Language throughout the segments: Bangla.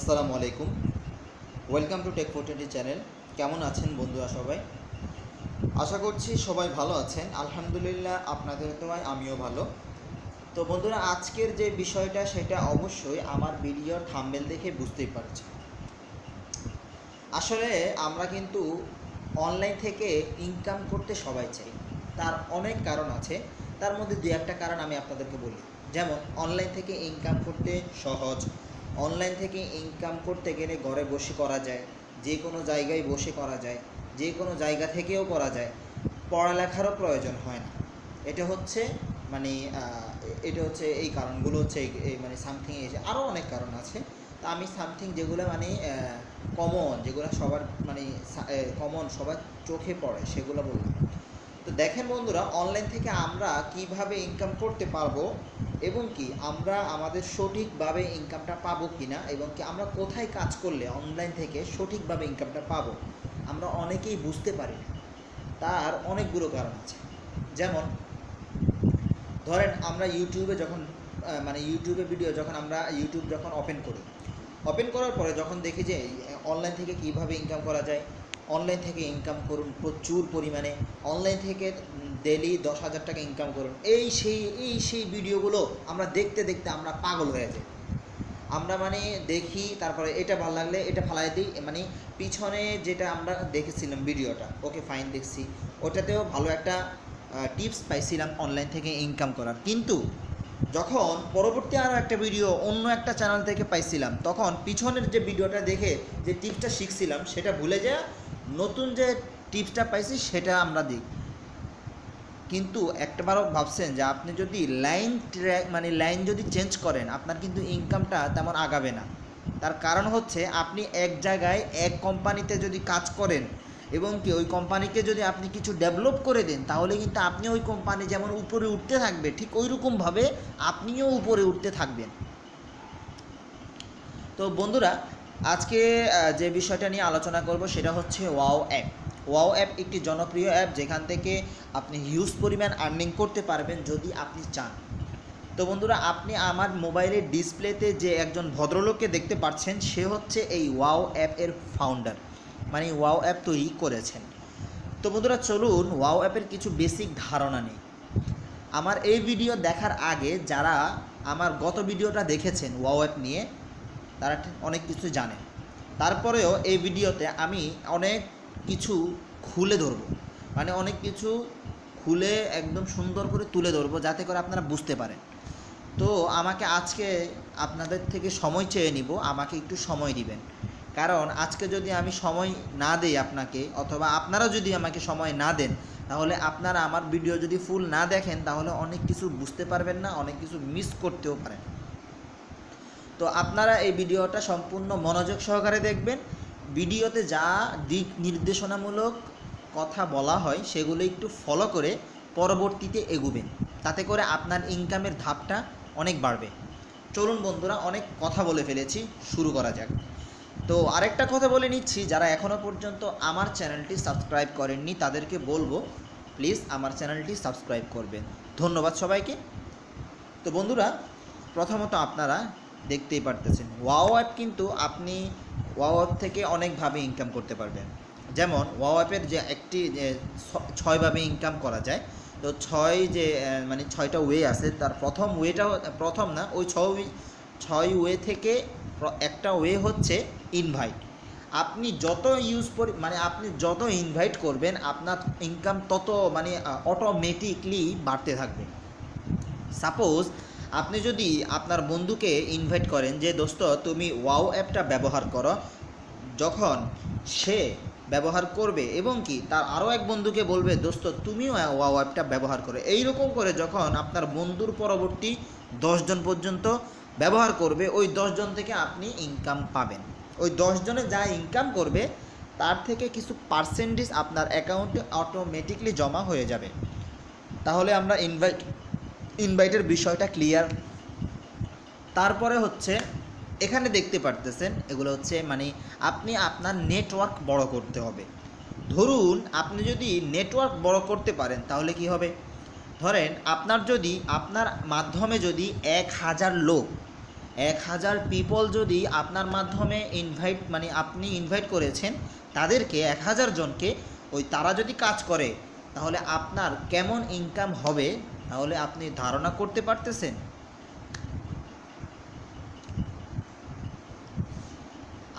আসসালামু আলাইকুম। ওয়েলকাম টু টেক ফোর্টেন্টি চ্যানেল কেমন আছেন বন্ধুরা সবাই? আশা করছি সবাই ভালো আছেন। আলহামদুলিল্লাহ আপনাদের তোমায় আমিও ভালো। তো বন্ধুরা, আজকের যে বিষয়টা, সেটা অবশ্যই আমার ভিডিওর থাম্বেল দেখে বুঝতেই পারছি আসলে আমরা কিন্তু অনলাইন থেকে ইনকাম করতে সবাই চাই। তার অনেক কারণ আছে। তার মধ্যে দু একটা কারণ আমি আপনাদেরকে বলি। যেমন অনলাইন থেকে ইনকাম করতে সহজ। অনলাইন থেকে ইনকাম করতে গেলে ঘরে বসে করা যায়, যে কোনো জায়গায় বসে করা যায়, যে কোনো জায়গা থেকেও করা যায়। পড়ালেখারও প্রয়োজন হয় না। এটা হচ্ছে মানে এটা হচ্ছে এই কারণগুলো হচ্ছে এই- মানে সামথিং এসে আরও অনেক কারণ আছে। তা আমি সামথিং যেগুলো মানে কমন যেগুলো সবার মানে কমন সবার চোখে পড়ে, সেগুলো বললাম। তো দেখেন বন্ধুরা অনলাইন থেকে আমরা কীভাবে ইনকাম করতে পারব এবং কি আমরা আমাদের সঠিকভাবে ইনকামটা পাবো কি না এবং কি আমরা কোথায় কাজ করলে অনলাইন থেকে সঠিকভাবে ইনকামটা পাবো, আমরা অনেকেই বুঝতে পারি না। তার অনেকগুলো কারণ আছে। যেমন, ধরেন আমরা ইউটিউবে যখন মানে ইউটিউবে ভিডিও যখন আমরা ইউটিউব যখন ওপেন করি ওপেন করার পরে যখন দেখি যে অনলাইন থেকে কীভাবে ইনকাম করা যায় অনলাইন থেকে ইনকাম করুন প্রচুর পরিমাণে। অনলাইন থেকে ডেলি দশ হাজার টাকা ইনকাম করুন। এই সেই এই সেই ভিডিওগুলো আমরা দেখতে দেখতে আমরা পাগল হয়ে যাই। আমরা মানে দেখি, তারপরে এটা ভালো লাগলে এটা ফালাই দিই মানে পিছনে যেটা আমরা দেখেছিলাম ভিডিওটা ওকে ফাইন দেখছি। ওটাতেও ভালো একটা টিপস পাইছিলাম অনলাইন থেকে ইনকাম করার। কিন্তু যখন পরবর্তী আরও একটা ভিডিও অন্য একটা চ্যানেল থেকে পাইছিলাম, তখন পিছনের যে ভিডিওটা দেখে যে টিপসটা শিখছিলাম, সেটা ভুলে যায় নতুন যে টিপসটা পাইছি সেটা আমরা দিই। কিন্তু একটাবারও ভাবছেন যে আপনি যদি লাইন ট্র্যাক মানে লাইন যদি চেঞ্জ করেন, আপনার কিন্তু ইনকামটা তেমন আগাবে না। তার কারণ হচ্ছে আপনি এক জায়গায় এক কোম্পানিতে যদি কাজ করেন এবং কি ওই কোম্পানিকে যদি আপনি কিছু ডেভেলপ করে দেন, তাহলে কিন্তু আপনি ওই কোম্পানি যেমন উপরে উঠতে থাকবে, ঠিক ওই রকমভাবে আপনিও উপরে উঠতে থাকবেন। তো বন্ধুরা আজকে যে বিষয়টা নিয়ে আলোচনা করব সেটা হচ্ছে ওয়াও অ্যাপ। ওয়াও অ্যাপ একটি জনপ্রিয় অ্যাপ যেখান থেকে আপনি হিউজ পরিমাণ আর্নিং করতে পারবেন যদি আপনি চান। তো বন্ধুরা, আপনি আমার মোবাইলের ডিসপ্লেতে যে একজন ভদ্রলোককে দেখতে পাচ্ছেন, সে হচ্ছে এই ওয়াও অ্যাপ এর ফাউন্ডার মানে ওয়াও অ্যাপ তৈরি করেছেন। তো বন্ধুরা, চলুন, ওয়াও অ্যাপের কিছু বেসিক ধারণা নেই। আমার এই ভিডিও দেখার আগে যারা আমার গত ভিডিওটা দেখেছেন ওয়াও অ্যাপ নিয়ে তারা অনেক কিছু জানে। তারপরেও এই ভিডিওতে আমি অনেক কিছু খুলে ধরবো। মানে অনেক কিছু খুলে একদম সুন্দর করে তুলে ধরবো যাতে করে আপনারা বুঝতে পারেন। তো আমাকে আজকে আপনাদের থেকে সময় চেয়ে নিব, আমাকে একটু সময় দিবেন। কারণ আজকে যদি আমি সময় না দেই আপনাকে, অথবা আপনারা যদি আমাকে সময় না দেন, তাহলে আপনারা আমার ভিডিও যদি ফুল না দেখেন, তাহলে অনেক কিছু বুঝতে পারবেন না, অনেক কিছু মিস করতেও পারেন। তো আপনারা এই ভিডিওটা সম্পূর্ণ মনোযোগ সহকারে দেখবেন। ভিডিওতে যা দিক নির্দেশনামূলক কথা বলা হয়, সেগুলো একটু ফলো করে পরবর্তীতে এগুবেন। তাতে করে আপনার ইনকামের ধাপটা অনেক বাড়বে। চলুন বন্ধুরা, অনেক কথা বলে ফেলেছি, শুরু করা যাক। তো আরেকটা কথা বলে নিচ্ছি, যারা এখনও পর্যন্ত আমার চ্যানেলটি সাবস্ক্রাইব করেননি, তাদেরকে বলব প্লিজ আমার চ্যানেলটি সাবস্ক্রাইব করবেন। ধন্যবাদ সবাইকে। তো বন্ধুরা, প্রথমত আপনারা দেখতেই পারতেছেন। ওয়াও অ্যাপ কিন্তু আপনি ওয়াও অ্যাপ থেকে অনেকভাবে ইনকাম করতে পারবেন। যেমন ওয়াও অ্যাপের যে একটি ছয়ভাবে ইনকাম করা যায়, তো ছয় যে মানে ছয়টা ওয়ে আছে, তার প্রথম ওয়েটা প্রথম না, ওই ছয় ছয় ওয়ে থেকে একটা ওয়ে হচ্ছে ইনভাইট আপনি যত ইউজ করি মানে আপনি যত ইনভাইট করবেন, আপনার ইনকাম তত মানে অটোমেটিকলি বাড়তে থাকবে। সাপোজ আপনি যদি আপনার বন্ধুকে ইনভাইট করেন যে, দোস্ত, তুমি ওয়াও অ্যাপটা ব্যবহার করো। যখন সে ব্যবহার করবে এবং কি তার আরও এক বন্ধুকে বলবে, দোস্ত, তুমিও ওয়াও অ্যাপটা ব্যবহার করো। এইরকম করে যখন আপনার বন্ধুর পরবর্তী দশজন পর্যন্ত ব্যবহার করবে, ওই দশজন থেকে আপনি ইনকাম পাবেন। ওই দশজনে যা ইনকাম করবে, তার থেকে কিছু পার্সেন্টেজ আপনার অ্যাকাউন্টে অটোমেটিকলি জমা হয়ে যাবে। তাহলে আমরা ইনভাইট ইনভাইটের বিষয়টা ক্লিয়ার। তারপরে হচ্ছে, এখানে দেখতে পারতেছেন, এগুলো হচ্ছে মানে আপনি আপনার নেটওয়ার্ক বড় করতে হবে। ধরুন, আপনি যদি নেটওয়ার্ক বড় করতে পারেন, তাহলে কি হবে? ধরেন, আপনার যদি, আপনার মাধ্যমে যদি এক হাজার লোক, এক হাজার পিপল যদি আপনার মাধ্যমে ইনভাইট মানে আপনি ইনভাইট করেছেন, তাদেরকে এক হাজার জনকে, ওই তারা যদি কাজ করে, তাহলে আপনার কেমন ইনকাম হবে? তাহলে আপনি ধারণা করতে পারতেছেন?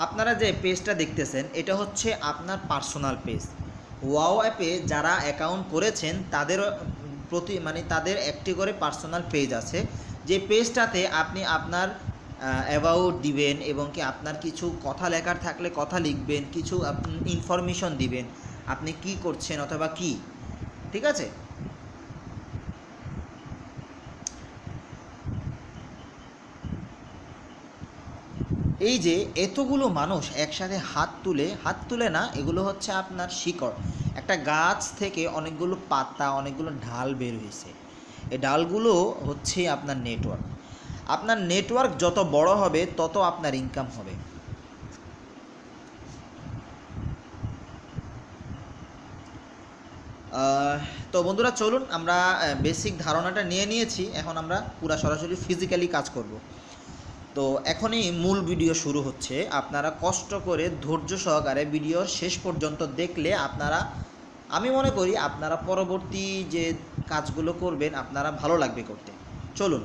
আপনারা যে পেজটা দেখতেছেন, এটা হচ্ছে আপনার পার্সোনাল পেজ। ওয়াও অ্যাপে যারা অ্যাকাউন্ট করেছেন, তাদের প্রতি মানে তাদের একটি করে পার্সোনাল পেজ আছে। যে পেজটাতে আপনি আপনার অ্যাবাউট দিবেন এবং কি আপনার কিছু কথা লেখার থাকলে কথা লিখবেন, কিছু ইনফরমেশন দিবেন, আপনি কি করছেন অথবা কি? ঠিক আছে? এই যে এতগুলো মানুষ একসাথে হাত তুলে হাত তুলে না, এগুলো হচ্ছে আপনার শিকড়। একটা গাছ থেকে অনেকগুলো পাতা, অনেকগুলো ঢাল বের হয়েছে। এই ডালগুলো হচ্ছে আপনার নেটওয়ার্ক আপনার নেটওয়ার্ক যত বড় হবে, তত আপনার ইনকাম হবে। তো বন্ধুরা, চলুন আমরা বেসিক ধারণাটা নিয়ে নিয়েছি। এখন আমরা পুরা সরাসরি ফিজিক্যালি কাজ করব। তো এখনই মূল ভিডিও শুরু হচ্ছে। আপনারা কষ্ট করে ধৈর্য সহকারে ভিডিওর শেষ পর্যন্ত দেখলে আপনারা, আমি মনে করি আপনারা পরবর্তী যে কাজগুলো করবেন, আপনারা ভালো লাগবে করতে। চলুন।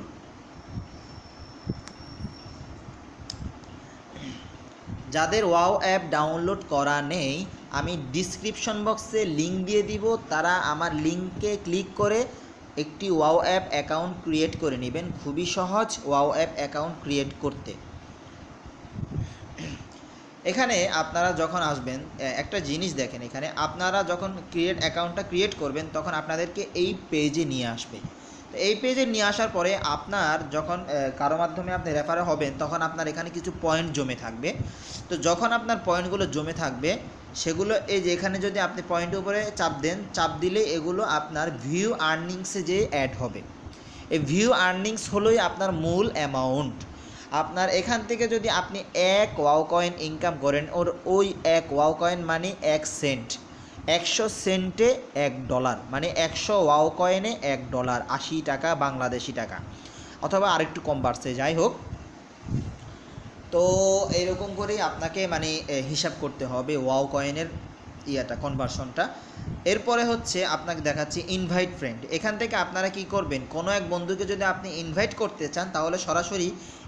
যাদের ওয়াও অ্যাপ ডাউনলোড করা নেই, আমি ডিসক্রিপশন বক্সে লিঙ্ক দিয়ে দিব। তারা আমার লিঙ্কে ক্লিক করে একটি ওয়াও অ্যাপ অ্যাকাউন্ট ক্রিয়েট করে নেবেন। খুবই সহজ ওয়াও অ্যাপ অ্যাকাউন্ট ক্রিয়েট করতে। এখানে আপনারা যখন আসবেন একটা জিনিস দেখেন এখানে। আপনারা যখন ক্রিয়েট অ্যাকাউন্টটা ক্রিয়েট করবেন, তখন আপনাদেরকে এই পেজে নিয়ে আসবে। এই পেজে নিয়ে আসার পরে আপনার যখন কারও মাধ্যমে আপনি রেফারে হবেন, তখন আপনার এখানে কিছু পয়েন্ট জমে থাকবে। তো যখন আপনার পয়েন্টগুলো জমে থাকবে সেগুলো, এই যে এখানে যদি আপনি পয়েন্টের উপরে চাপ দেন, চাপ দিলে এগুলো আপনার ভিউ আর্নিংসে যে অ্যাড হবে। এই ভিউ আর্নিংস হলোই আপনার মূল অ্যামাউন্ট আপনার এখান থেকে যদি আপনি এক ওয়াও কয়েন ইনকাম করেন, ওর ওই এক ওয়াও কয়েন মানে এক সেন্ট একশো সেন্টে এক ডলার মানে একশো ওয়াও কয়েনে এক ডলার আশি টাকা বাংলাদেশি টাকা। অথবা আরেকটু কম বাড়ছে, যাই হোক। তো এরকম করেই আপনাকে মানে হিসাব করতে হবে ওয়াও কয়েনের ইয়াটা কনভার্সনটা এরপরে হচ্ছে আপনাকে দেখাচ্ছি ইনভাইট ফ্রেন্ড এখান থেকে আপনারা কি করবেন, কোনো এক বন্ধুকে যদি আপনি ইনভাইট করতে চান, তাহলে সরাসরি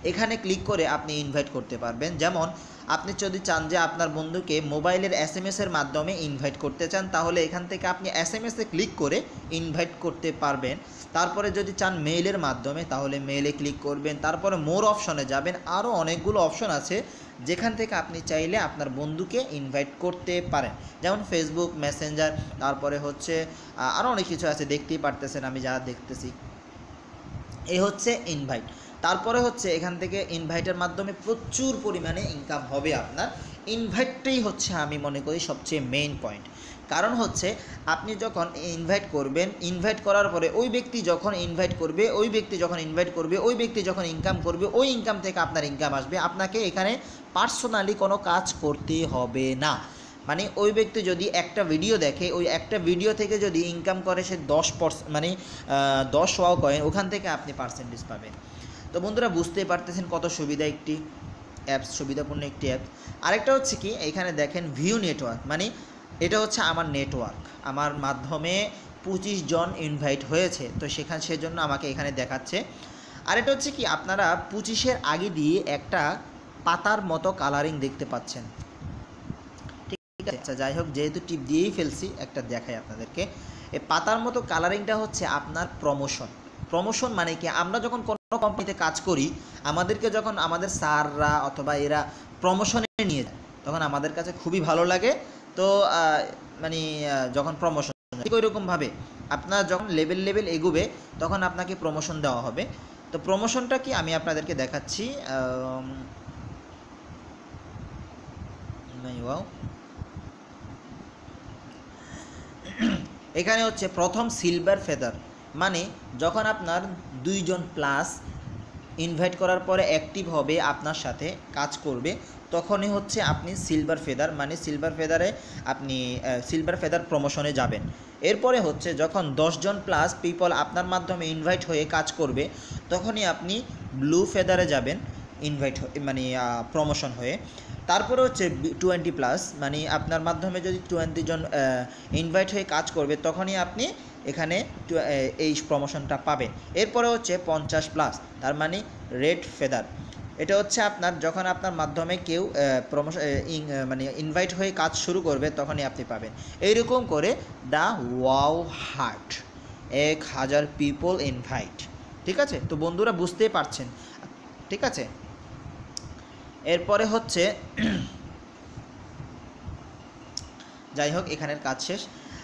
এখানে ক্লিক করে আপনি ইনভাইট করতে পারবেন। যেমন আপনি যদি চান যে আপনার বন্ধুকে মোবাইলের এস এম এসের মাধ্যমে ইনভাইট করতে চান, তাহলে এখান থেকে আপনি এস এম এসে ক্লিক করে ইনভাইট করতে পারবেন। তারপরে যদি চান মেইলের মাধ্যমে, তাহলে মেইলে ক্লিক করবেন। তারপরে মোর অপশনে যাবেন। আরও অনেকগুলো অপশন আছে, যেখান থেকে আপনি চাইলে আপনার বন্ধুকে ইনভাইট করতে পারেন। যেমন ফেসবুক মেসেঞ্জার তারপরে হচ্ছে আরও অনেক কিছু আছে, দেখতেই পারতেছেন আমি যা দেখতেছি। এই হচ্ছে ইনভাইট তারপরে হচ্ছে এখান থেকে ইনভাইটের মাধ্যমে প্রচুর পরিমাণে ইনকাম হবে আপনার। ইনভাইটটাই হচ্ছে আমি মনে করি সবচেয়ে মেইন পয়েন্ট কারণ হচ্ছে আপনি যখন ইনভাইট করবেন ইনভাইট করার পরে ওই ব্যক্তি যখন ইনভাইট করবে, ওই ব্যক্তি যখন ইনভাইট করবে, ওই ব্যক্তি যখন ইনকাম করবে, ওই ইনকাম থেকে আপনার ইনকাম আসবে। আপনাকে এখানে পার্সোনালি কোনো কাজ করতে হবে না। মানে ওই ব্যক্তি যদি একটা ভিডিও দেখে, ওই একটা ভিডিও থেকে যদি ইনকাম করে সে দশ মানে দশ ওয়াও কয়েন ওখান থেকে আপনি পার্সেন্টেজ পাবেন। তো বন্ধুরা বুঝতেই পারতেছেন কত সুবিধা একটি অ্যাপস সুবিধাপূর্ণ একটি অ্যাপ। আরেকটা হচ্ছে কি, এখানে দেখেন ভিউ নেটওয়ার্ক মানে এটা হচ্ছে আমার নেটওয়ার্ক। আমার মাধ্যমে পঁচিশ জন ইনভাইট হয়েছে, তো সেখানে সেজন্য আমাকে এখানে দেখাচ্ছে। আর এটা হচ্ছে কি, আপনারা পঁচিশের আগে দিয়ে একটা পাতার মতো কালারিং দেখতে পাচ্ছেন। ঠিক আছে আচ্ছা যাই হোক, যেহেতু টিপ দিয়েই ফেলছি, একটা দেখাই আপনাদেরকে। এই পাতার মতো কালারিংটা হচ্ছে আপনার প্রমোশন প্রমোশন মানে কি? আমরা যখন কোনো কোম্পানিতে কাজ করি, আমাদেরকে যখন আমাদের স্যাররা অথবা এরা প্রমোশনে নিয়ে যায়, তখন আমাদের কাছে খুবই ভালো লাগে। তো মানে যখন প্রমোশন ঠিক ওই রকমভাবে আপনার যখন লেভেল লেভেল এগোবে, তখন আপনাকে প্রমোশন দেওয়া হবে। তো প্রমোশনটা কি? আমি আপনাদেরকে দেখাচ্ছি। এখানে হচ্ছে প্রথম সিলভার ফেদার মানে যখন আপনার দুইজন প্লাস ইনভাইট করার পরে অ্যাক্টিভ হবে আপনার সাথে কাজ করবে, তখনই হচ্ছে আপনি সিলভার ফেদার মানে সিলভার ফেদারে আপনি সিলভার ফেদার প্রমোশনে যাবেন। এরপরে হচ্ছে যখন দশজন প্লাস পিপল আপনার মাধ্যমে ইনভাইট হয়ে কাজ করবে, তখনই আপনি ব্লু ফেদারে যাবেন ইনভাইট মানে প্রমোশন হয়ে। তারপরে হচ্ছে টোয়েন্টি প্লাস মানে আপনার মাধ্যমে যদি টোয়েন্টি জন ইনভাইট হয়ে কাজ করবে, তখনই আপনি এখানে এই প্রমোশনটা পাবেন। এরপরে হচ্ছে পঞ্চাশ প্লাস তার মানে রেড ফেদার এটা হচ্ছে আপনার, যখন আপনার মাধ্যমে কেউ প্রমোশন মানে ইনভাইট হয়ে কাজ শুরু করবে, তখনই আপনি পাবেন। এইরকম করে দ্য ওয়াও হার্ট এক হাজার পিপল ইনভাইট ঠিক আছে? তো বন্ধুরা বুঝতেই পারছেন। ঠিক আছে? এরপরে হচ্ছে, যাই হোক, এখানের কাজ শেষ।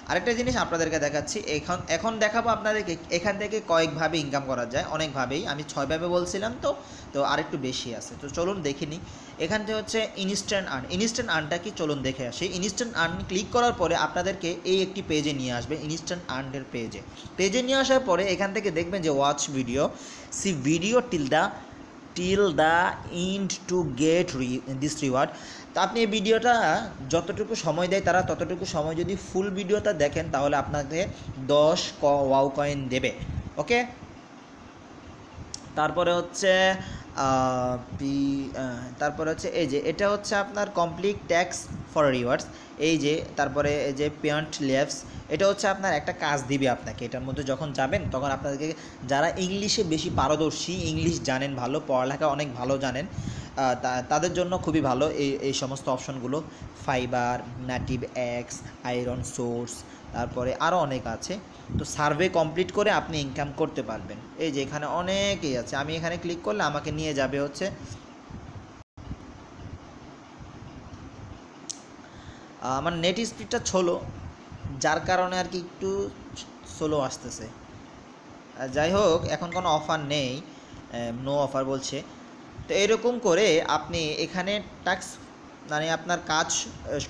আরেকটা জিনিস আপনাদেরকে দেখাচ্ছি, এখন এখন দেখাবো আপনাদেরকে, এখান থেকে কয়েকভাবে ইনকাম করা যায়, অনেকভাবেই, আমি ছয়ভাবে বলছিলাম তো তো আরেকটু বেশি আছে, তো চলুন দেখে নিই। এখান থেকে হচ্ছে ইনস্ট্যান্ট আর্ন ইনস্ট্যান্ট আর্নটা কি? চলুন দেখে আসি। ইনস্ট্যান্ট আর্ন ক্লিক করার পরে আপনাদেরকে এই একটি পেজে নিয়ে আসবে ইনস্ট্যান্ট আর্নের পেজে পেজে নিয়ে আসার পরে এখান থেকে দেখবেন যে watch video see video till the till the end to get this reward তা আপনি এই ভিডিওটা যতটুকু সময় দেয় তারা ততটুকু সময় যদি ফুল ভিডিওটা দেখেন তাহলে আপনাকে দশ ক ওয়াও কয়েন দেবে ওকে তারপরে হচ্ছে পি তারপরে হচ্ছে এই যে, এটা হচ্ছে আপনার কমপ্লিট ট্যাক্স ফর রিওয়ার্ডস এই যে, তারপরে এই যে পেয়ান্ট লেভস এটা হচ্ছে আপনার একটা কাজ দিবে আপনাকে। এটার মধ্যে যখন যাবেন, তখন আপনাদেরকে যারা ইংলিশে বেশি পারদর্শী, ইংলিশ জানেন ভালো, পড়ালেখা অনেক ভালো জানেন তাদের জন্য খুবই ভালো এই এই সমস্ত অপশনগুলো Fyber native X Iron Source তারপরে আরও অনেক আছে। তো সার্ভে কমপ্লিট করে আপনি ইনকাম করতে পারবেন। এই যে এখানে অনেকেই আছে। আমি এখানে ক্লিক করলে আমাকে নিয়ে যাবে হচ্ছে। আমার নেট স্পিডটা ছোলো যার কারণে আর কি একটু স্লো আসতেছে। যাই হোক, এখন কোনো অফার নেই। নো অফার বলছে। তো এরকম করে আপনি এখানে ট্যাক্স মানে আপনার কাজ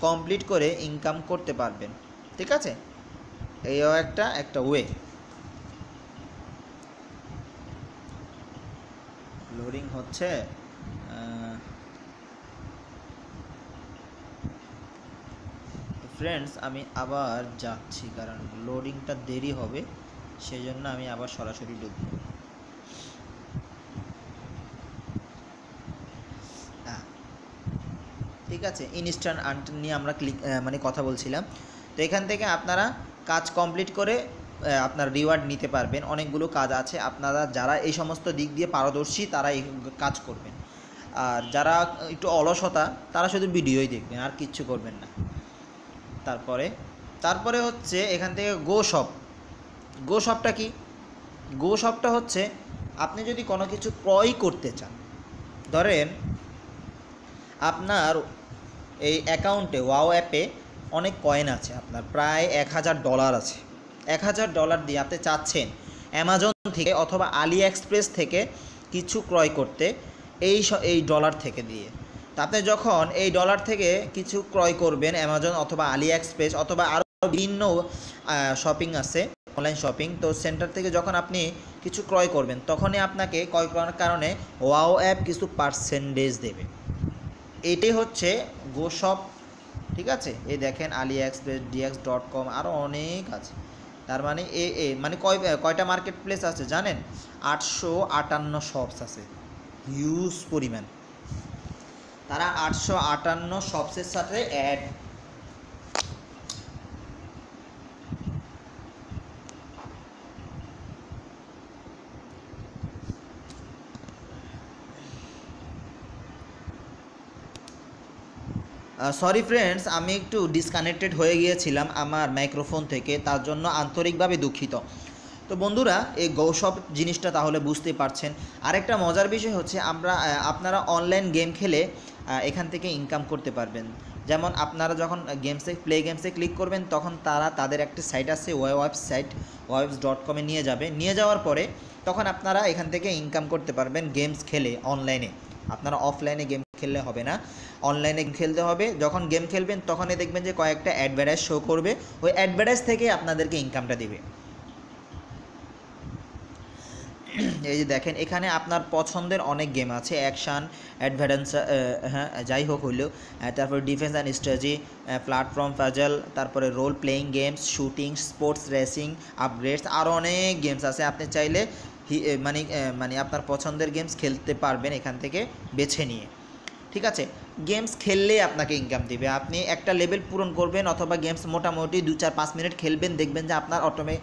কমপ্লিট করে ইনকাম করতে পারবেন। ঠিক আছে? এইও একটা একটা ওয়ে লোডিং হচ্ছে ফ্রেন্ডস আমি আবার যাচ্ছি, কারণ লোডিংটা দেরি হবে সেই জন্য আমি আবার সরাসরি ঢুকবো। ঠিক আছে ইনস্ট্যান্ট আর্ট নিয়ে আমরা ক্লিক মানে কথা বলছিলাম। তো এখান থেকে আপনারা কাজ কমপ্লিট করে আপনার রিওয়ার্ড নিতে পারবেন। অনেকগুলো কাজ আছে। আপনারা যারা এই সমস্ত দিক দিয়ে পারদর্শী, তারা এই কাজ করবেন। আর যারা একটু অলসতা, তারা শুধু ভিডিওই দেখবেন, আর কিচ্ছু করবেন না। তারপরে তারপরে হচ্ছে এখান থেকে গো শপ গো শপটা কি? গো শপটা হচ্ছে, আপনি যদি কোনো কিছু ক্রয় করতে চান, ধরেন আপনার এই অ্যাকাউন্টে ওয়াও অ্যাপে অনেক কয়েন আছে আপনার, প্রায় এক হাজার ডলার আছে। এক হাজার ডলার দিয়ে আপনি চাচ্ছেন অ্যামাজন থেকে অথবা আলি এক্সপ্রেস থেকে কিছু ক্রয় করতে এই এই ডলার থেকে দিয়ে। তা আপনি যখন এই ডলার থেকে কিছু ক্রয় করবেন অ্যামাজন অথবা আলি এক্সপ্রেস অথবা আরও বিভিন্ন শপিং আছে অনলাইন শপিং তো সেন্টার থেকে যখন আপনি কিছু ক্রয় করবেন, তখনই আপনাকে ক্রয় করার কারণে ওয়াও অ্যাপ কিছু পার্সেন্টেজ দেবে। এটি হচ্ছে গোশপ ঠিক আছে? এই দেখেন AliExpress DX dot com আরও অনেক আছে। তার মানে এ এ মানে কয়, কয়টা মার্কেট প্লেস আছে জানেন? আটশো আটান্ন শপস আছে। হিউজ পরিমাণ। তারা আটশো আটান্ন শপসের সাথে অ্যাড সরি ফ্রেন্ডস আমি একটু ডিসকানেক্টেড হয়ে গিয়েছিলাম আমার মাইক্রোফোন থেকে, তার জন্য আন্তরিকভাবে দুঃখিত। তো বন্ধুরা, এই গৌসব জিনিসটা তাহলে বুঝতে পারছেন। আরেকটা মজার বিষয় হচ্ছে, আমরা আপনারা অনলাইন গেম খেলে এখান থেকে ইনকাম করতে পারবেন। যেমন আপনারা যখন গেমসে প্লে গেমসে ক্লিক করবেন, তখন তারা তাদের একটা সাইট আছে ওয়েবসাইট ওয়েবস ডট কমে নিয়ে যাবে। নিয়ে যাওয়ার পরে, তখন আপনারা এখান থেকে ইনকাম করতে পারবেন গেমস খেলে অনলাইনে আপনারা অফলাইনে গেম খেললে হবে না। অনলাইনে খেলতে হবে। যখন গেম খেলবেন, তখনই দেখবেন যে কয়েকটা অ্যাডভার্টাইজ শো করবে। ওই অ্যাডভার্টাইজ থেকে আপনাদেরকে ইনকামটা দেবে। এই যে দেখেন, এখানে আপনার পছন্দের অনেক গেম আছে। অ্যাকশান অ্যাডভেঞ্চার হ্যাঁ যাই হোক হইলেও তারপরে defence and strategy platform puzzle তারপরে role playing games shooting sports racing upgrades আরও অনেক গেমস আছে। আপনি চাইলে মানে মানে আপনার পছন্দের গেমস খেলতে পারবেন এখান থেকে বেছে নিয়ে। ঠিক আছে? গেমস খেললেই আপনাকে ইনকাম দিবে। আপনি একটা লেভেল পূরণ করবেন অথবা গেমস মোটামুটি দু চার, পাঁচ মিনিট খেলবেন, দেখবেন যে আপনার অটোমে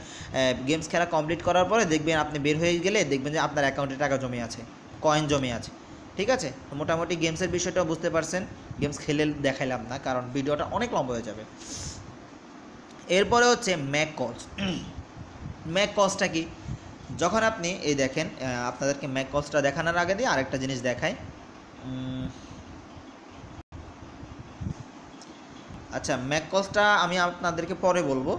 গেমস খেলা কমপ্লিট করার পরে দেখবেন আপনি বের হয়ে গেলে দেখবেন যে আপনার অ্যাকাউন্টে টাকা জমে আছে কয়েন জমে আছে। ঠিক আছে? তো মোটামুটি গেমসের বিষয়টাও বুঝতে পারছেন। গেমস খেলে দেখাইলাম না, কারণ ভিডিওটা অনেক লম্বা হয়ে যাবে। এরপরে হচ্ছে ম্যাক কলস ম্যাক কলসটা কি? যখন আপনি, এই দেখেন আপনাদেরকে ম্যাক কলসটা দেখানোর আগে দিয়ে আরেকটা জিনিস দেখাই। আচ্ছা ম্যাক কলসটা আমি আপনাদেরকে পরে বলব।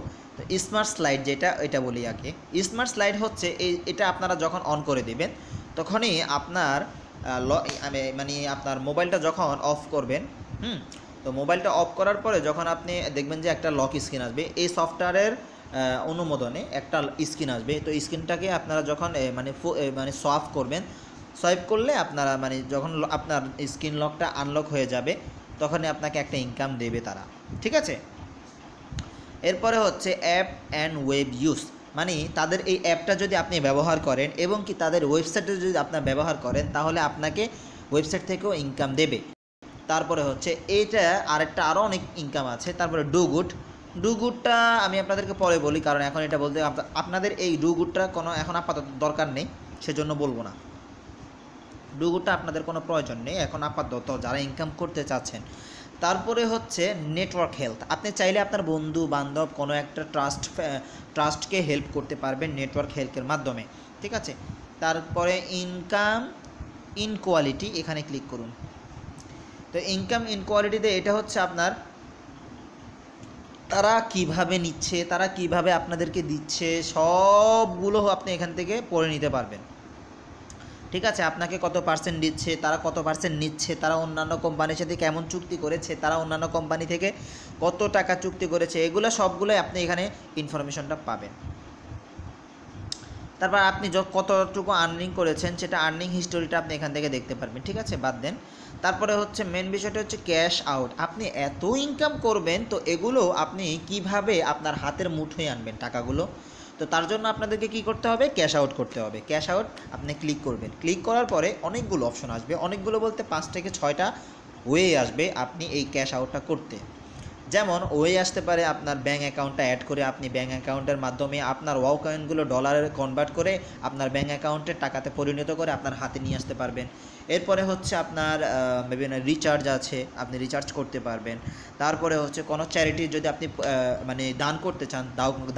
স্মার্ট স্লাইড যেটা, এটা বলি আগে। স্মার্ট স্লাইড হচ্ছে এই, এটা আপনারা যখন অন করে দেবেন, তখনই আপনার আমি- মানে আপনার মোবাইলটা যখন অফ করবেন, হুম? তো মোবাইলটা অফ করার পরে যখন আপনি দেখবেন যে একটা লক স্ক্রিন আসবে, এই সফটওয়্যারের অনুমোদনে একটা স্ক্রিন আসবে। তো স্ক্রিনটাকে আপনারা যখন মানে মানে সোয়াপ করবেন সোয়াইপ করলে আপনারা মানে যখন আপনার স্ক্রিন লকটা আনলক হয়ে যাবে, তখনই আপনাকে একটা ইনকাম দেবে তারা। ঠিক আছে? এরপরে হচ্ছে অ্যাপ অ্যান্ড ওয়েব ইউজ মানে তাদের এই অ্যাপটা যদি আপনি ব্যবহার করেন এবং কি তাদের ওয়েবসাইটে যদি আপনার ব্যবহার করেন, তাহলে আপনাকে ওয়েবসাইট থেকেও ইনকাম দেবে। তারপরে হচ্ছে এইটা আরেকটা আরও অনেক ইনকাম আছে, তারপরে ডু গুড ডু গুডটা আমি আপনাদেরকে পরে বলি, কারণ এখন এটা বলতে আপ- আপনাদের এই ডু গুডটা কোনো এখন আপাতত দরকার নেই, সেজন্য বলব না। ডু গুডটা আপনাদের কোনো প্রয়োজন নেই, এখন আপাতত যারা ইনকাম করতে চাচ্ছেন তারপরে হচ্ছে নেটওয়ার্ক হেলথ আপনি চাইলে আপনার বন্ধু, বান্ধব, কোনো একটা ট্রাস্ট ট্রাস্টকে হেল্প করতে পারবেন নেটওয়ার্ক হেলথের মাধ্যমে। ঠিক আছে? তারপরে ইনকাম ইনকোয়ালিটি এখানে ক্লিক করুন। তো ইনকাম ইনকোয়ালিটিতে এটা হচ্ছে আপনার, তারা কীভাবে নিচ্ছে, তারা কীভাবে আপনাদেরকে দিচ্ছে, সবগুলো আপনি এখান থেকে পড়ে নিতে পারবেন। ঠিক আছে, আপনাকে কত পার্সেন্ট দিচ্ছে, তারা কত পার্সেন্ট নিচ্ছে, তারা অন্যান্য কোম্পানির সাথে কেমন চুক্তি করেছে, তারা অন্যান্য কোম্পানি থেকে কত টাকা চুক্তি করেছে, এগুলো সবগুলোই আপনি এখানে ইনফরমেশনটা পাবেন। তারপর আপনি কতটুকু আর্নিং করেছেন, সেটা আর্নিং হিস্টোরিটা আপনি এখান থেকে দেখতে পারবেন, ঠিক আছে, বাদ দেন। তারপরে হচ্ছে মেন বিষয়টা হচ্ছে ক্যাশ আউট আপনি এত ইনকাম করবেন, তো এগুলো আপনি কীভাবে আপনার হাতের মুঠোয় আনবেন টাকাগুলো? তো তার জন্য আপনাদেরকে কি করতে হবে? ক্যাশ আউট করতে হবে। ক্যাশ আউট আপনি ক্লিক করবেন। ক্লিক করার পরে অনেকগুলো অপশন আসবে। অনেকগুলো বলতে পাঁচ থেকে ছয়টা ওয়ে আসবে আপনি এই ক্যাশ আউটটা করতে। যেমন ওয়ে আসতে পারে আপনার ব্যাঙ্ক অ্যাকাউন্টটা অ্যাড করে আপনি ব্যাঙ্ক অ্যাকাউন্টের মাধ্যমে আপনার ওয়াও কয়েনগুলো ডলারে কনভার্ট করে আপনার ব্যাঙ্ক অ্যাকাউন্টের টাকাতে পরিণত করে আপনার হাতে নিয়ে আসতে পারবেন। এরপরে হচ্ছে আপনার বিভিন্ন রিচার্জ আছে, আপনি রিচার্জ করতে পারবেন। তারপরে হচ্ছে কোনো চ্যারিটি যদি আপনি মানে দান করতে চান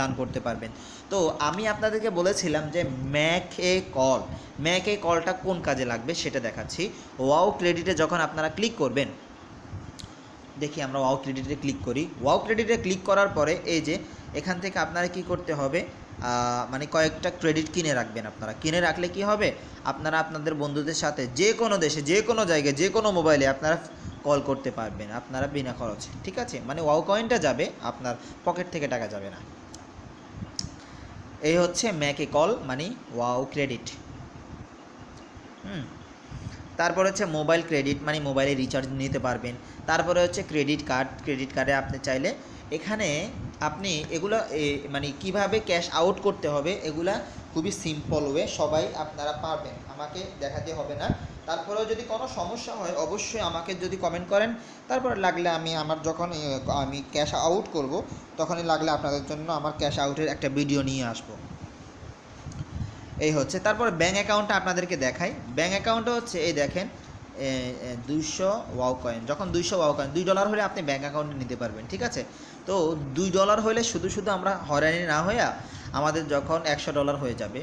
দান করতে পারবেন। তো আমি আপনাদেরকে বলেছিলাম যে make a call make a কলটা কোন কাজে লাগবে সেটা দেখাচ্ছি। ওয়াও ক্রেডিটে যখন আপনারা ক্লিক করবেন দেখি আমরা ওয়াও ক্রেডিটে ক্লিক করি। ওয়াও ক্রেডিটে ক্লিক করার পরে এই যে, এখান থেকে আপনারা কি করতে হবে? মানে কয়েকটা ক্রেডিট কিনে রাখবেন আপনারা। কিনে রাখলে কি হবে? আপনারা আপনাদের বন্ধুদের সাথে যে কোনো দেশে, যে কোনো জায়গায়, যে কোনো মোবাইলে আপনারা কল করতে পারবেন, আপনারা বিনা খরচে। ঠিক আছে? মানে ওয়াও কয়েনটা যাবে, আপনার পকেট থেকে টাকা যাবে না। এই হচ্ছে ম্যাকে কল মানে ওয়াও ক্রেডিট হুম? তারপর হচ্ছে মোবাইল ক্রেডিট মানে মোবাইলে রিচার্জ নিতে পারবেন। তারপরে হচ্ছে ক্রেডিট কার্ড ক্রেডিট কার্ডে আপনি চাইলে এখানে আপনি এগুলো মানে কীভাবে ক্যাশ আউট করতে হবে এগুলা খুবই সিম্পল ওয়ে সবাই আপনারা পারবেন। আমাকে দেখাতে হবে না। তারপরেও যদি কোনো সমস্যা হয় অবশ্যই আমাকে যদি কমেন্ট করেন। তারপর লাগলে আমি আমার যখন আমি ক্যাশ আউট করব, তখনই লাগলে আপনাদের জন্য আমার ক্যাশ আউটের একটা ভিডিও নিয়ে আসব। এই হচ্ছে। তারপর ব্যাঙ্ক অ্যাকাউন্টটা আপনাদেরকে দেখাই। ব্যাঙ্ক অ্যাকাউন্টে হচ্ছে, এই দেখেন দুইশো ওয়াও কয়েন যখন দুইশো ওয়াও কয়েন দুই ডলার হলে আপনি ব্যাঙ্ক অ্যাকাউন্টে নিতে পারবেন, ঠিক আছে? তো দুই ডলার হলে শুধু শুধু আমরা হয়রানি না হইয়া আমাদের যখন একশো ডলার হয়ে যাবে,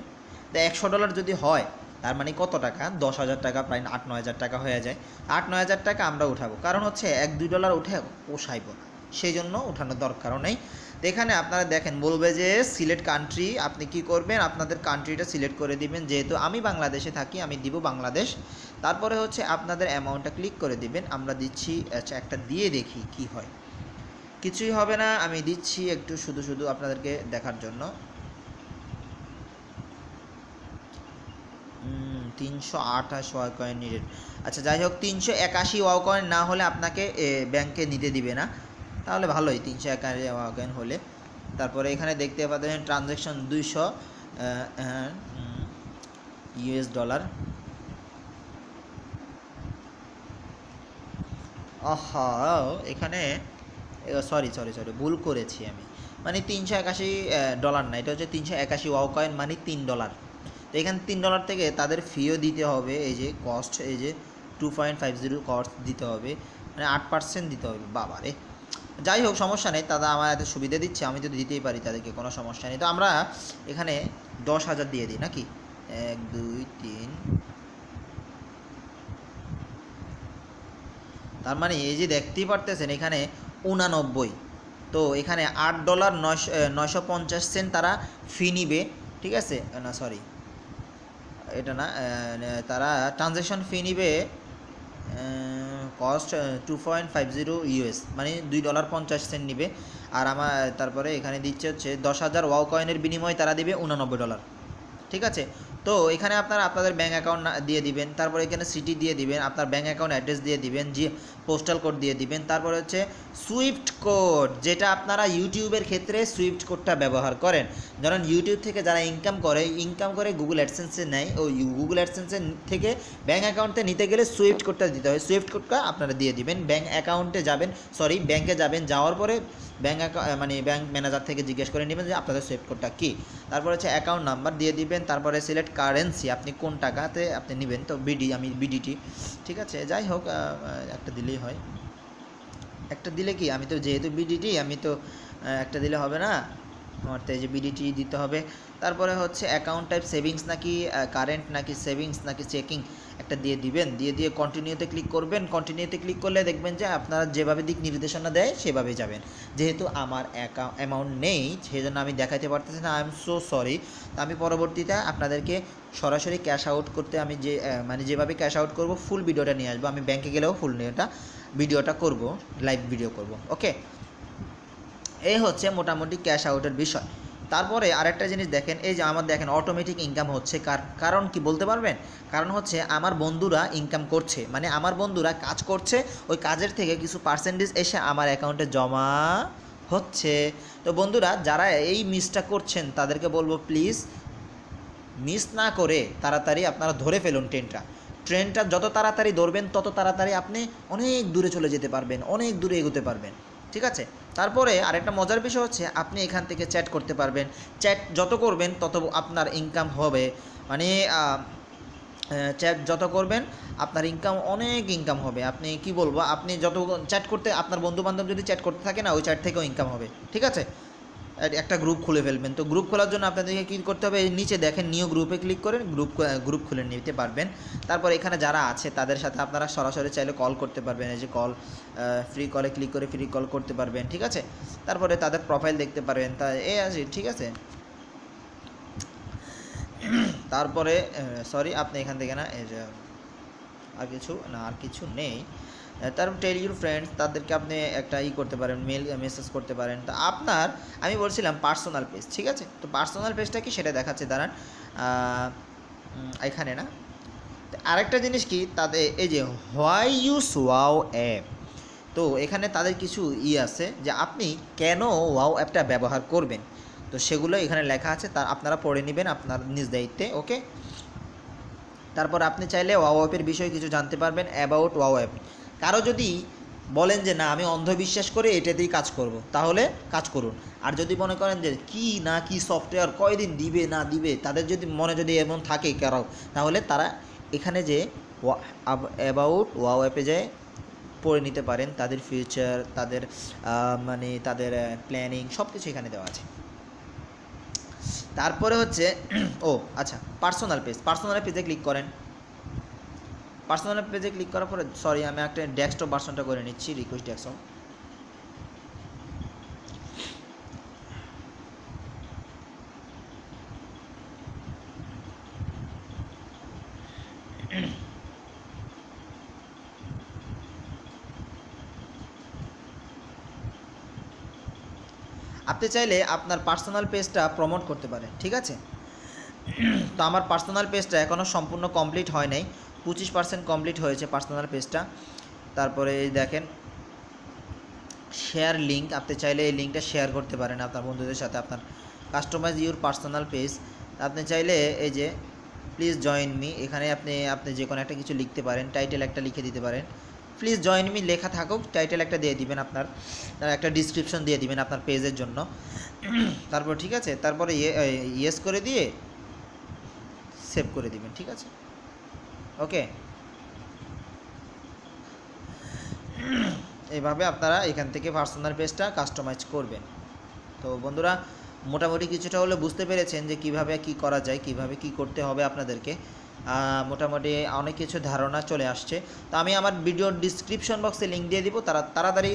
তো একশো ডলার যদি হয়, তার মানে কত টাকা? দশ হাজার টাকা, প্রায় আট, নয় হাজার টাকা হয়ে যায়। আট, নয় হাজার টাকা আমরা উঠাবো। কারণ হচ্ছে, এক, দুই ডলার উঠে পোষাইব সেই জন্য উঠানোর দরকারও নেই। তো এখানে আপনারা দেখেন, বলবে যে সিলেক্ট কান্ট্রি আপনি কি করবেন? আপনাদের কান্ট্রিটা সিলেক্ট করে দিবেন। যেহেতু আমি বাংলাদেশে থাকি, আমি দিব বাংলাদেশ। তারপরে হচ্ছে আপনাদের অ্যামাউন্টটা ক্লিক করে দিবেন। আমরা দিচ্ছি আচ্ছা একটা দিয়ে দেখি কি হয়। কিছুই হবে না, আমি দিচ্ছি একটু শুধু শুধু আপনাদেরকে দেখার জন্য। তিনশো আঠাশ ওয়াও কয়েন নিডেড আচ্ছা যাই হোক, তিনশো একাশি ওয়াও কয়েন না হলে আপনাকে ব্যাংকে নিতে দিবে না। তাহলে ভালোই, তিনশো কয়েন হলে। তারপরে এখানে দেখতে পাচ্ছেন ট্রানজ্যাকশন দুইশো ইউএস ডলার আহা, এখানে সরি সরি সরি ভুল করেছি আমি। মানে তিনশো একাশি ডলার না, এটা হচ্ছে তিনশো একাশি ওয়াও কয়েন মানে তিন ডলার তো এখানে তিন ডলার থেকে তাদের ফিও দিতে হবে, এই যে কস্ট এই যে two point five zero cost দিতে হবে। মানে আট পার্সেন্ট দিতে হবে বাবা রে যাই হোক, সমস্যা নেই। তারা আমার এত সুবিধা দিচ্ছে, আমি তো দিতেই পারি, তাদেরকে কোনো সমস্যা নেই। তো আমরা এখানে দশ হাজার দিয়ে দিই, নাকি? এক, দুই, তিন। তার মানে এই যে দেখতেই পারতেছেন, এখানে উনানব্বই। তো এখানে আট ডলার নয়শো পঞ্চাশ সেন্ট তারা ফি নিবে, ঠিক আছে? না সরি এটা না তারা ট্রানজ্যাকশন ফি নিবে cost two point five zero US মানে দুই ডলার পঞ্চাশ সেন্ট নিবে। আর আমার তারপরে এখানে দিচ্ছে হচ্ছে দশ হাজার ওয়াও কয়েনের বিনিময়ে তারা দিবে উনানব্বই ডলার ঠিক আছে? তো এখানে আপনারা আপনাদের ব্যাঙ্ক অ্যাকাউন্ট দিয়ে দিবেন, তারপরে এখানে সিটি দিয়ে দিবেন, আপনার ব্যাঙ্ক অ্যাকাউন্ট অ্যাড্রেস দিয়ে দিবেন, জি পোস্টাল কোড দিয়ে দিবেন, তারপরে হচ্ছে সুইফট কোড যেটা আপনারা ইউটিউবের ক্ষেত্রে সুইফট কোডটা ব্যবহার করেন। ধরেন ইউটিউব থেকে যারা ইনকাম করে ইনকাম করে গুগল অ্যাডসেন্সে নেয়, ওই গুগল অ্যাডসেন্সে থেকে ব্যাঙ্ক অ্যাকাউন্টে নিতে গেলে সুইফট কোডটা দিতে হয়। সুইফট কোডটা আপনারা দিয়ে দিবেন। ব্যাঙ্ক অ্যাকাউন্টে যাবেন সরি ব্যাঙ্কে যাবেন, যাওয়ার পরে ব্যাঙ্ক মানে ব্যাঙ্ক ম্যানেজার থেকে জিজ্ঞেস করে নেবেন যে আপনাদের সুইফট কোডটা কী? তারপর হচ্ছে অ্যাকাউন্ট নাম্বার দিয়ে দিবেন, তারপরে সিলেক্ট কারেন্সি আপনি কোন টাকাতে আপনি নেবেন, তো বিডি আমি বিডিটি ঠিক আছে? যাই হোক একটা দিলেই হয়। একটা দিলে কি, আমি তো যেহেতু বিডিটি আমি তো একটা দিলে হবে না? আমার তো এই যে বিডিটি দিতে হবে। তারপরে হচ্ছে অ্যাকাউন্ট টাইপ সেভিংস নাকি কারেন্ট নাকি সেভিংস নাকি চেকিং একটা দিয়ে দিবেন, দিয়ে দিয়ে কন্টিনিউতে ক্লিক করবেন কন্টিনিউতে ক্লিক করলে দেখবেন যে আপনারা যেভাবে দিক নির্দেশনা দেয় সেভাবে যাবেন। যেহেতু আমার অ্যামাউন্ট নেই সেই জন্য আমি দেখাতে পারতেছি না আই এম সো সরি আমি পরবর্তীতে আপনাদেরকে সরাসরি ক্যাশ আউট করতে আমি যে মানে যেভাবে ক্যাশ আউট করব ফুল ভিডিওটা নিয়ে আসব। আমি ব্যাংকে গেলেও ফুল এটা ভিডিওটা করব লাইভ ভিডিও করব ওকে এই হচ্ছে মোটামুটি ক্যাশ আউটের বিষয়। তারপরে আরেকটা জিনিস দেখেন, এই যে আমার দেখেন অটোমেটিক ইনকাম হচ্ছে কার, কারণ কি বলতে পারবেন? কারণ হচ্ছে আমার বন্ধুরা ইনকাম করছে মানে আমার বন্ধুরা কাজ করছে, ওই কাজের থেকে কিছু পার্সেন্টেজ এসে আমার অ্যাকাউন্টে জমা হচ্ছে। তো বন্ধুরা, যারা এই মিসটা করছেন, তাদেরকে বলব প্লিজ মিস না করে তাড়াতাড়ি আপনারা ধরে ফেলুন ট্রেনটা ট্রেনটা যত তাড়াতাড়ি ধরবেন, তত তাড়াতাড়ি আপনি অনেক দূরে চলে যেতে পারবেন, অনেক দূরে এগোতে পারবেন। ঠিক আছে? তারপরে আরেকটা মজার বিষয় হচ্ছে, আপনি এখান থেকে চ্যাট করতে পারবেন। চ্যাট যত করবেন, তত আপনার ইনকাম হবে। মানে চ্যাট যত করবেন, আপনার ইনকাম অনেক ইনকাম হবে। আপনি কি বলব? আপনি যত চ্যাট করতে, আপনার বন্ধু বান্ধব যদি চ্যাট করতে থাকে না, ওই চ্যাট থেকেও ইনকাম হবে। ঠিক আছে? একটা গ্রুপ খুলে ফেলবেন। তো গ্রুপ খোলার জন্য আপনাদেরকে কী করতে হবে? নিচে দেখেন নিউ গ্রুপে ক্লিক করেন গ্রুপ গ্রুপ খুলে নিতে পারবেন। তারপর এখানে যারা আছে, তাদের সাথে আপনারা সরাসরি চাইলে কল করতে পারবেন। এই যে কল ফ্রি কলে ক্লিক করে ফ্রি কল করতে পারবেন, ঠিক আছে? তারপরে তাদের প্রোফাইল দেখতে পারবেন। তা, এ আছে ঠিক আছে? তারপরে সরি আপনি এখান থেকে না, এই যে আর কিছু, না, আর কিছু নেই। তারপর টেল ইউর ফ্রেন্ডস তাদেরকে আপনি একটা ই করতে পারেন মেল মেসেজ করতে পারেন। তা আপনার, আমি বলছিলাম পার্সোনাল পেজ ঠিক আছে? তো পার্সোনাল পেজটা কি? সেটা দেখাচ্ছে, দাঁড়ান। এখানে না। আরেকটা জিনিস কি? তাদের এই যে হোয়াই ইউস ওয়াও অ্যাপ তো এখানে তাদের কিছু ই আছে যে আপনি কেন ওয়াও অ্যাপটা ব্যবহার করবেন? তো সেগুলো এখানে লেখা আছে, তা আপনারা পড়ে নেবেন আপনার নিজ দায়িত্বে, ওকে? তারপর আপনি চাইলে ওয়াও অ্যাপের বিষয়ে কিছু জানতে পারবেন অ্যাবাউট ওয়াও অ্যাপ কারও যদি বলেন যে, না, আমি অন্ধবিশ্বাস করে এটাতেই কাজ করব, তাহলে কাজ করুন। আর যদি মনে করেন যে, কি না কি সফটওয়্যার কয়দিন দিবে, না দিবে? তাদের যদি মনে যদি এমন থাকে কারও, তাহলে তারা এখানে যে অ্যাবাউট ওয়াও অ্যাপে যায় পড়ে নিতে পারেন, তাদের ফিউচার তাদের মানে তাদের প্ল্যানিং সব কিছু এখানে দেওয়া আছে। তারপরে হচ্ছে, ও আচ্ছা পার্সোনাল পেজ পার্সোনাল পেজে ক্লিক করেন। পার্সোনাল পেজে ক্লিক করার পরে সরি আমি একটা ডেস্কটপ ভার্সনটা করে নিচ্ছি রিকোয়েস্ট ডেস্কটপ আপনি চাইলে আপনার পার্সোনাল পেজটা প্রমোট করতে পারেন, ঠিক আছে? তো আমার পার্সোনাল পেজটা এখনও সম্পূর্ণ কমপ্লিট হয় নাই। পঁচিশ পার্সেন্ট কমপ্লিট হয়েছে পার্সোনাল পেজটা তারপরে এই দেখেন শেয়ার লিঙ্ক আপনি চাইলে এই লিঙ্কটা শেয়ার করতে পারেন আপনার বন্ধুদের সাথে, আপনার কাস্টমাইজ ইউর পার্সোনাল পেজ আপনি চাইলে এই যে প্লিজ জয়েন মি এখানে আপনি আপনি যে কোনো একটা কিছু লিখতে পারেন টাইটেল একটা লিখে দিতে পারেন। প্লিজ জয়েন মি লেখা থাকুক টাইটেল একটা দিয়ে দিবেন আপনার একটা ডিসক্রিপশন দিয়ে দিবেন আপনার পেজের জন্য। তারপর ঠিক আছে, তারপরে ইয়েস করে দিয়ে সেভ করে দিবেন, ঠিক আছে? ওকে। এইভাবে আপনারা এখান থেকে পার্সোনাল পেজটা কাস্টমাইজ করবেন। তো বন্ধুরা, মোটামুটি কিছুটা হলে বুঝতে পেরেছেন যে কীভাবে কি করা যায়, কীভাবে কি করতে হবে আপনাদেরকে। মোটামুটি অনেক কিছু ধারণা চলে আসছে। তো আমি আমার ভিডিওর ডিসক্রিপশন বক্সে লিঙ্ক দিয়ে দিব। তারা, তাড়াতাড়ি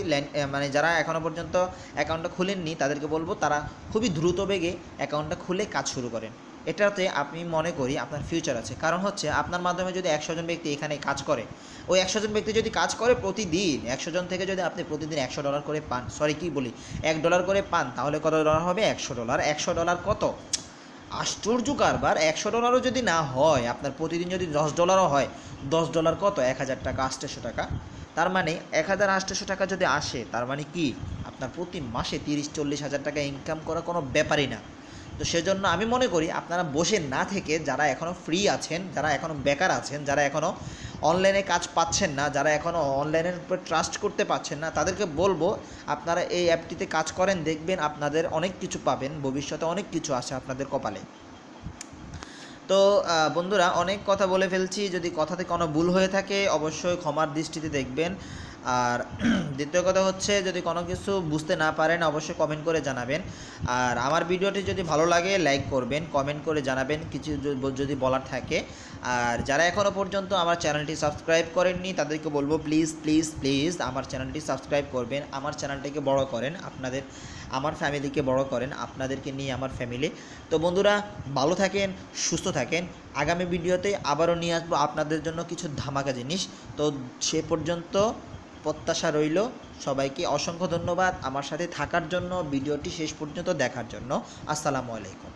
মানে যারা এখনও পর্যন্ত অ্যাকাউন্টটা খুলেননি, তাদেরকে বলব তারা খুবই দ্রুত বেগে অ্যাকাউন্টটা খুলে কাজ শুরু করেন। এটাতে আমি মনে করি আপনার ফিউচার আছে। কারণ হচ্ছে আপনার মাধ্যমে যদি একশো জন ব্যক্তি এখানে কাজ করে, ওই একশো জন ব্যক্তি যদি কাজ করে প্রতিদিন, একশো জন থেকে যদি আপনি প্রতিদিন একশো ডলার করে পান সরি কি বলি, এক ডলার করে পান, তাহলে কত ডলার হবে? একশো ডলার একশো ডলার কত? আশ্চর্য কারবার, একশো ডলারও যদি না হয়, আপনার প্রতিদিন যদি দশ ডলারও হয়, দশ ডলার কত? এক হাজার টাকা আটশোশো টাকা। তার মানে এক হাজার আটশোশো টাকা যদি আসে, তার মানে কি? আপনার প্রতি মাসে তিরিশ, চল্লিশ হাজার টাকা ইনকাম করা কোনো ব্যাপারই না। তো সেজন্য আমি মনে করি আপনারা বসে না থেকে যারা এখনও ফ্রি আছেন, যারা এখনও বেকার আছেন, যারা এখনও অনলাইনে কাজ পাচ্ছেন না, যারা এখনও অনলাইনের উপর ট্রাস্ট করতে পারছেন না, তাদেরকে বলব আপনারা এই অ্যাপটিতে কাজ করেন, দেখবেন আপনাদের অনেক কিছু পাবেন, ভবিষ্যতে অনেক কিছু আছে আপনাদের কপালে। তো বন্ধুরা, অনেক কথা বলে ফেলছি, যদি কথাতে কোনো ভুল হয়ে থাকে, অবশ্যই ক্ষমার দৃষ্টিতে দেখবেন। আর দ্বিতীয় কথা হচ্ছে, যদি কোনো কিছু বুঝতে না পারেন, অবশ্যই কমেন্ট করে জানাবেন। আর আমার ভিডিওটি যদি ভালো লাগে লাইক করবেন কমেন্ট করে জানাবেন, কিছু যদি বলার থাকে। আর যারা এখনও পর্যন্ত আমার চ্যানেলটি সাবস্ক্রাইব করেননি, তাদেরকে বলব প্লিজ প্লিজ প্লিজ আমার চ্যানেলটি সাবস্ক্রাইব করবেন। আমার চ্যানেলটিকে বড় করেন, আপনাদের, আমার ফ্যামিলিকে বড় করেন, আপনাদেরকে নিয়ে আমার ফ্যামিলি তো বন্ধুরা, ভালো থাকেন, সুস্থ থাকেন। আগামী ভিডিওতে আবারও নিয়ে আসব আপনাদের জন্য কিছু ধামাকা জিনিস। তো সে পর্যন্ত প্রত্যাশা রইল। সবাইকে অসংখ্য ধন্যবাদ আমার সাথে থাকার জন্য, ভিডিওটি শেষ পর্যন্ত দেখার জন্য। আসসালামু আলাইকুম।